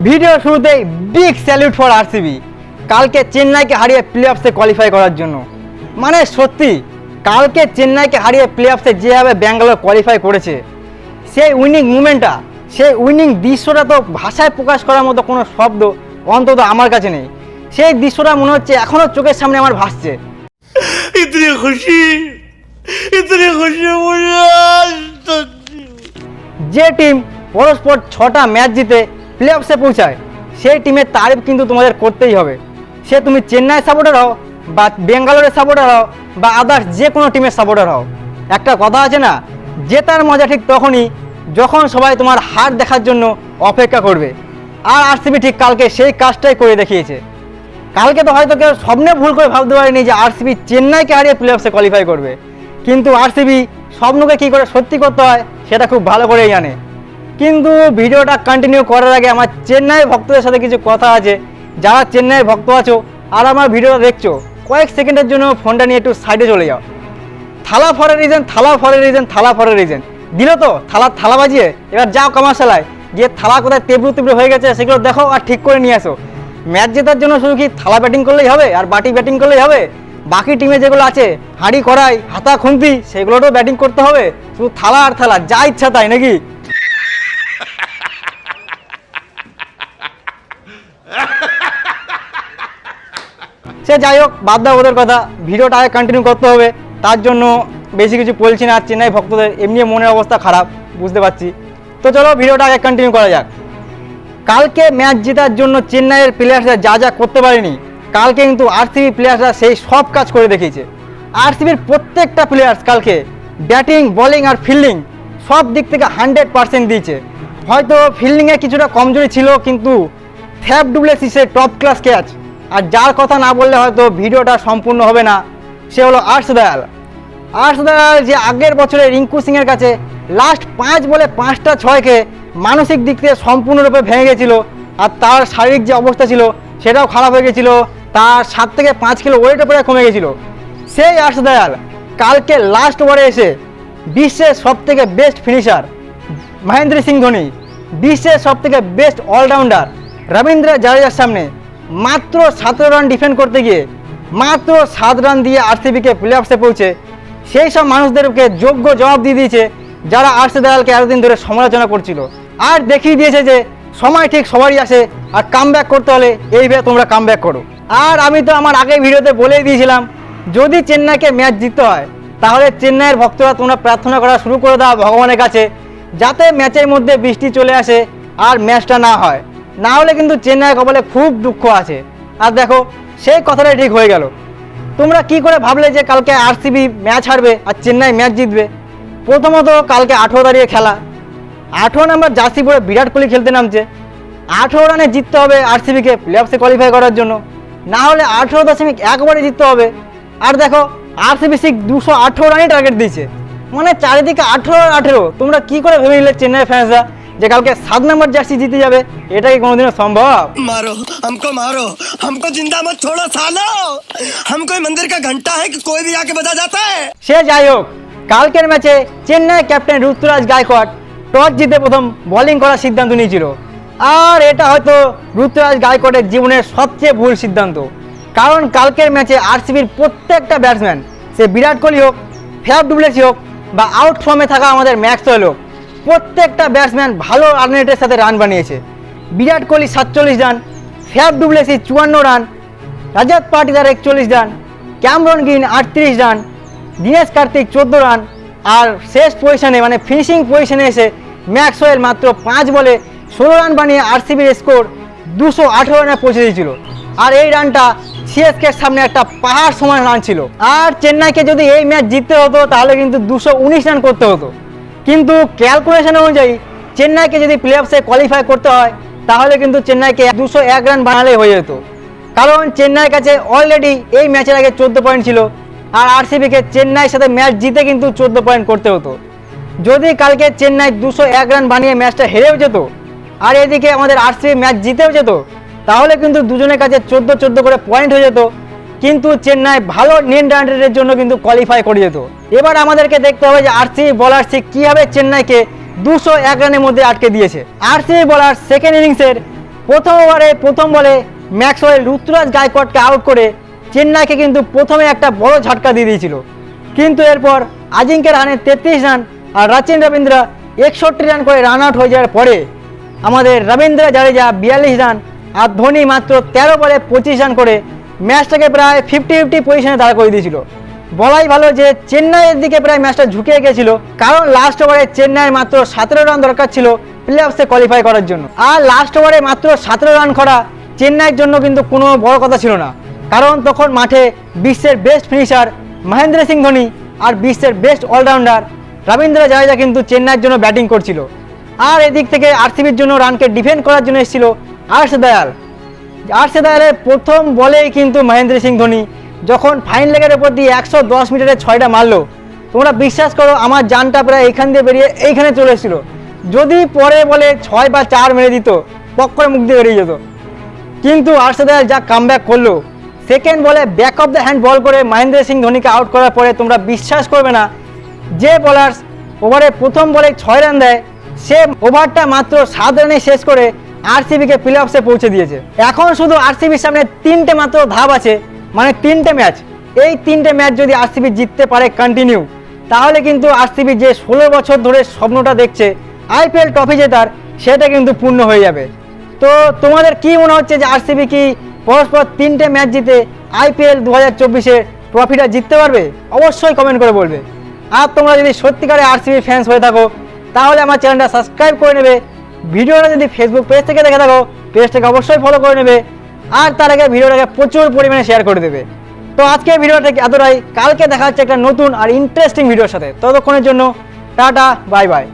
Video শুরুতেই big salute for RCB কালকে চেন্নাইকে হারিয়ে প্লে অফসে কোয়ালিফাই করার জন্য। মানে সত্যি কালকে চেন্নাইকে হারিয়ে প্লে অফসে যেভাবে ব্যাঙ্গালোর কোয়ালিফাই করেছে সেই উইনিং মুমেন্টটা সেই উইনিং দৃশ্যটা তো ভাষায় প্রকাশ করার মতো কোনো শব্দ অন্তত আমার কাছে নেই। সেই দৃশ্যটা মনে হচ্ছে এখনও চোখের সামনে আমার ভাসছে। খুশি যে টিম পরস্পর ছটা ম্যাচ জিতে প্লে অফসে পৌঁছায়। সেই টিমের তারিফ কিন্তু তোমাদের করতেই হবে। সে তুমি চেন্নাই সাপোর্টার হও বা বেঙ্গালোরের সাপোর্টার হও বা আদার্স যে কোনো টিমের সাপোর্টার হও। একটা কথা আছে না, জেতার মজা ঠিক তখনই যখন সবাই তোমার হার দেখার জন্য অপেক্ষা করবে। আর আরসিবি ঠিক কালকে সেই কাজটাই করে দেখিয়েছে। কালকে তো হয়তো কেউ স্বপ্নে ভুল করে ভাবতে পারেনি যে আরসিবি চেন্নাইকে হারিয়ে প্লে অফসে কোয়ালিফাই করবে। কিন্তু আরসিবি স্বপ্নকে কী করে সত্যি করতে হয়, সেটা খুব ভালো করেই জানে। কিন্তু ভিডিওটা কন্টিনিউ করার আগে আমার চেন্নাই ভক্তদের সাথে কিছু কথা আছে। যারা চেন্নাইয়ের ভক্ত আছো আর আমার ভিডিওটা দেখছ, কয়েক সেকেন্ডের জন্য ফোনটা নিয়ে একটু সাইডে চলে যাও। থালা ফরের রিজন থালা ফরের রিজন থালা ফরের রিজন দিল তো? থালা থালা বাজিয়ে? এবার যাও কমার্শালায় গিয়ে থালা কোথায় তেবড়ু তেবড়ু হয়ে গেছে সেগুলো দেখো আর ঠিক করে নিয়ে আসো। ম্যাচ জেতার জন্য শুধু কি থালা ব্যাটিং করলেই হবে আর বাটি ব্যাটিং করলেই হবে? বাকি টিমে যেগুলো আছে, হাঁড়ি কড়াই, হাতা খুন্তি সেগুলোরও ব্যাটিং করতে হবে। শুধু থালা আর থালা, যা ইচ্ছা তাই, নাকি? সে যাই হোক, বাদ দাও ওদের কথা। ভিডিওটা আগে কন্টিনিউ করতে হবে। তার জন্য বেশি কিছু বলছি না চেন্নাই ভক্তদের। এমনি মনের অবস্থা খারাপ, বুঝতে পারছি। তো চলো, ভিডিওটা আগে কন্টিনিউ করা যাক। কালকে ম্যাচ জেতার জন্য চেন্নাইয়ের প্লেয়ার্সরা যা যা করতে পারেনি, কালকে কিন্তু আরসিবি প্লেয়ার্সরা সেই সব কাজ করে দেখিয়েছে। আরসিবির প্রত্যেকটা প্লেয়ার্স কালকে ব্যাটিং বোলিং আর ফিল্ডিং সব দিক থেকে হান্ড্রেড পার্সেন্ট দিয়েছে। হয়তো ফিল্ডিংয়ে কিছুটা কমজোরি ছিল, কিন্তু ফ্যাব ডুপ্লেসিসের টপ ক্লাস ক্যাচ আর যার কথা না বললে হয়তো ভিডিওটা সম্পূর্ণ হবে না। সে হলো আর্শ দয়াল। আর্শ দয়াল যে আগের বছরে রিঙ্কু সিংয়ের কাছে লাস্ট পাঁচ বলে পাঁচটা ছয়কে মানসিক দিক থেকে সম্পূর্ণরূপে ভেঙে গেছিল আর তার শারীরিক যে অবস্থা ছিল সেটাও খারাপ হয়ে গেছিল। তার সাত থেকে পাঁচ কিলো ওয়েটও প্রায় কমে গেছিল। সেই আর্শ দয়াল কালকে লাস্ট ওভারে এসে বিশ্বের সব থেকে বেস্ট ফিনিশার মহেন্দ্র সিং ধোনি, বিশ্বের সব থেকে বেস্ট অলরাউন্ডার রবীন্দ্র জাডেজার সামনে মাত্র সতেরো রান ডিফেন্ড করতে গিয়ে, মাত্র সাত রান দিয়ে আরসিবিকে প্লে অফসে পৌঁছে, সেই সব মানুষদেরকে যোগ্য জবাব দিয়ে দিয়েছে যারা আরসি দয়ালকে এতদিন ধরে সমালোচনা করছিল। আর দেখিয়ে দিয়েছে যে, সময় ঠিক সবারই আসে আর কাম করতে হলে এইভাবে তোমরা কাম করো। আর আমি তো আমার আগের ভিডিওতে বলেই দিয়েছিলাম, যদি চেন্নাইকে ম্যাচ জিততে হয়, তাহলে চেন্নাইয়ের ভক্তরা তোমরা প্রার্থনা করা শুরু করে দাও ভগবানের কাছে, যাতে ম্যাচের মধ্যে বৃষ্টি চলে আসে আর ম্যাচটা না হয়। না হলে কিন্তু চেন্নাই কপালে খুব দুঃখ আছে। আর দেখো, সেই কথাটাই ঠিক হয়ে গেল। তোমরা কি করে ভাবলে যে কালকে আরসিবি ম্যাচ হারবে আর চেন্নাই ম্যাচ জিতবে? প্রথমত কালকে আঠেরো তারিখে খেলা। আঠেরো নাম্বার জার্সি পরে বিরাট কোহলি খেলতে নামছে। আঠেরো রানে জিততে হবে আরসিবিকে প্লে অফসে কোয়ালিফাই করার জন্য। না হলে আঠেরো দশমিক একবারে জিততে হবে। আর দেখো আরসিবি সিক দুশো আঠেরো রানই টার্গেট দিয়েছে। মানে চারিদিকে আঠেরো আঠেরো। তোমরা কি করে ভেবে নিলে চেন্নাই ফ্যান্সরা যে কালকে সাত নম্বর জার্সি জিতে যাবে এটা কি কোনোদিনও সম্ভব मारो हमको मारो हमको जिंदा मत छोड़ो सालो हम कोई मंदिर का घंटा है कि कोई भी आके बजा जाता है সে যাই হোক কালকের ম্যাচে চেন্নাই ক্যাপ্টেন ঋতুরাজ গায়কোয়াড টস জিতে প্রথম বোলিং করার সিদ্ধান্ত নিয়েছিল আর এটা হয়তো ঋতুরাজ গায়কোয়াডের জীবনের সবচেয়ে ভুল সিদ্ধান্ত কারণ কালকের ম্যাচে আরসিবির প্রত্যেকটা ব্যাটসম্যান সে বিরাট কোহলি হোক ফ্যাব ডুপ্লেসি হোক বা আউট ফর্মে থাকা আমাদের ম্যাক্সওয়েল হোক প্রত্যেকটা ব্যাটসম্যান ভালো রান রেটের সাথে রান বানিয়েছে। বিরাট কোহলি সাতচল্লিশ রান, ফ্যাব ডুবলেসি চুয়ান্ন রান, রাজাত পাটিদার একচল্লিশ রান, ক্যামরন গ্রিন আটত্রিশ রান, দীনেশ কার্তিক চোদ্দ রান, আর শেষ পজিশনে মানে ফিনিশিং পজিশনে এসে ম্যাক্সওয়েল মাত্র পাঁচ বলে ষোলো রান বানিয়ে আরসিবির স্কোর দুশো আঠেরো রানে পৌঁছে দিয়েছিল। আর এই রানটা সিএসকের সামনে একটা পাহাড় সমান রান ছিল। আর চেন্নাইকে যদি এই ম্যাচ জিততে হতো, তাহলে কিন্তু দুশো উনিশ রান করতে হতো। কিন্তু ক্যালকুলেশন অনুযায়ী চেন্নাইকে যদি প্লে অফসে কোয়ালিফাই করতে হয়, তাহলে কিন্তু চেন্নাইকে দুশো এক রান বানালে হয়ে যেত। কারণ চেন্নাইয়ের কাছে অলরেডি এই ম্যাচের আগে চোদ্দ পয়েন্ট ছিল, আর আরসিবিকে চেন্নাইয়ের সাথে ম্যাচ জিতে কিন্তু চোদ্দ পয়েন্ট করতে হতো। যদি কালকে চেন্নাই দুশো এক রান বানিয়ে ম্যাচটা হেরেও যেত, আর এদিকে আমাদের আরসিবি ম্যাচ জিতেও যেত, তাহলে কিন্তু দুজনের কাছে চোদ্দ চোদ্দ করে পয়েন্ট হয়ে যেত। কিন্তু চেন্নাই ভালো নেন রানের জন্য কিন্তু কোয়ালিফাই করে যেত। এবার আমাদেরকে দেখতে হবে যে আরসিবি বলার সে কীভাবে চেন্নাইকে দুশো এক রানের মধ্যে আটকে দিয়েছে। আরসিবি বলার সেকেন্ড ইনিংসের প্রথম ওভারে প্রথম বলে ম্যাক্সওয়েল ঋতুরাজ গায়কোয়াড়কে আউট করে চেন্নাইকে কিন্তু প্রথমে একটা বড় ঝটকা দিয়ে দিয়েছিল। কিন্তু এরপর আজিঙ্কের রানে তেত্রিশ রান আর রাচিন রবীন্দ্রা একষট্টি রান করে রান আউট হয়ে যাওয়ার পরে আমাদের রবীন্দ্র জাডেজা বিয়াল্লিশ রান আর ধোনি মাত্র তেরো বলে পঁচিশ রান করে ম্যাচটাকে প্রায় ফিফটি ফিফটি পজিশনে দাঁড় করে দিয়েছিল। বলাই ভালো যে চেন্নাইয়ের দিকে প্রায় ম্যাচটা ঝুঁকে গেছিল, কারণ লাস্ট ওভারে চেন্নাইয়ের মাত্র সতেরো রান দরকার ছিল প্লে অফসে কোয়ালিফাই করার জন্য। আর লাস্ট ওভারে মাত্র সতেরো রান করা চেন্নাইয়ের জন্য কিন্তু কোনো বড় কথা ছিল না। কারণ তখন মাঠে বিশ্বের বেস্ট ফিনিশার মহেন্দ্র সিং ধোনি আর বিশ্বের বেস্ট অলরাউন্ডার রবীন্দ্র জাদেজা কিন্তু চেন্নাইয়ের জন্য ব্যাটিং করছিল। আর এদিক থেকে আরসিবির জন্য রানকে ডিফেন্ড করার জন্য এসেছিল আর্শ দয়াল। আর্শ দয়ালের প্রথম বলেই কিন্তু মহেন্দ্র সিং ধোনি যখন ফাইন লেগের উপর দিয়ে একশো দশ মিটারে ছয়টা মারলো, তোমরা বিশ্বাস করো, আমার জানটা প্রায় এইখান দিয়ে বেরিয়ে এইখানে চলে এসেছিল। যদি পরে বলে ছয় বা চার মেরে দিত পক মুখ দিয়ে বেরিয়ে যেত। কিন্তু আর্শ দয়াল যা কামব্যাক করল সেকেন্ড বলে back of the hand ball করে মহেন্দ্র সিং ধোনিকে আউট করার পরে তোমরা বিশ্বাস করবে না, যে বলার ওভারে প্রথম বলে ছয় রান দেয়, সে ওভারটা মাত্র সাত রানে শেষ করে আরসিবিকে প্লে অফসে পৌঁছে দিয়েছে। এখন শুধু আরসিবির সামনে তিনটে মাত্র ধাপ আছে মানে তিনটে ম্যাচ এই তিনটে ম্যাচ যদি আরসিবি জিততে পারে কন্টিনিউ তাহলে কিন্তু আরসিবি যে ষোলো বছর ধরে স্বপ্নটা দেখছে আইপিএল ট্রফি জেতার সেটা কিন্তু পূর্ণ হয়ে যাবে। তো তোমাদের কি মনে হচ্ছে যে আরসিবি কি পরস্পর তিনটে ম্যাচ জিতে আইপিএল দু হাজার চব্বিশের ট্রফিটা জিততে পারবে? অবশ্যই কমেন্ট করে বলবে। আর তোমরা যদি সত্যিকারে আরসিবি ফ্যান্স হয়ে থাকো, তাহলে আমার চ্যানেলটা সাবস্ক্রাইব করে নেবে। ভিডিওটা যদি ফেসবুক পেজ থেকে দেখে থাকো পেজটাকে অবশ্যই ফলো করে নেবে। আর তার আগে ভিডিওটাকে প্রচুর পরিমাণে শেয়ার করে দেবে। তো আজকে ভিডিওটা এতটাই। কালকে দেখা হচ্ছে একটা নতুন আর ইন্টারেস্টিং ভিডিওর সাথে। ততক্ষণের জন্য টাটা বাই বাই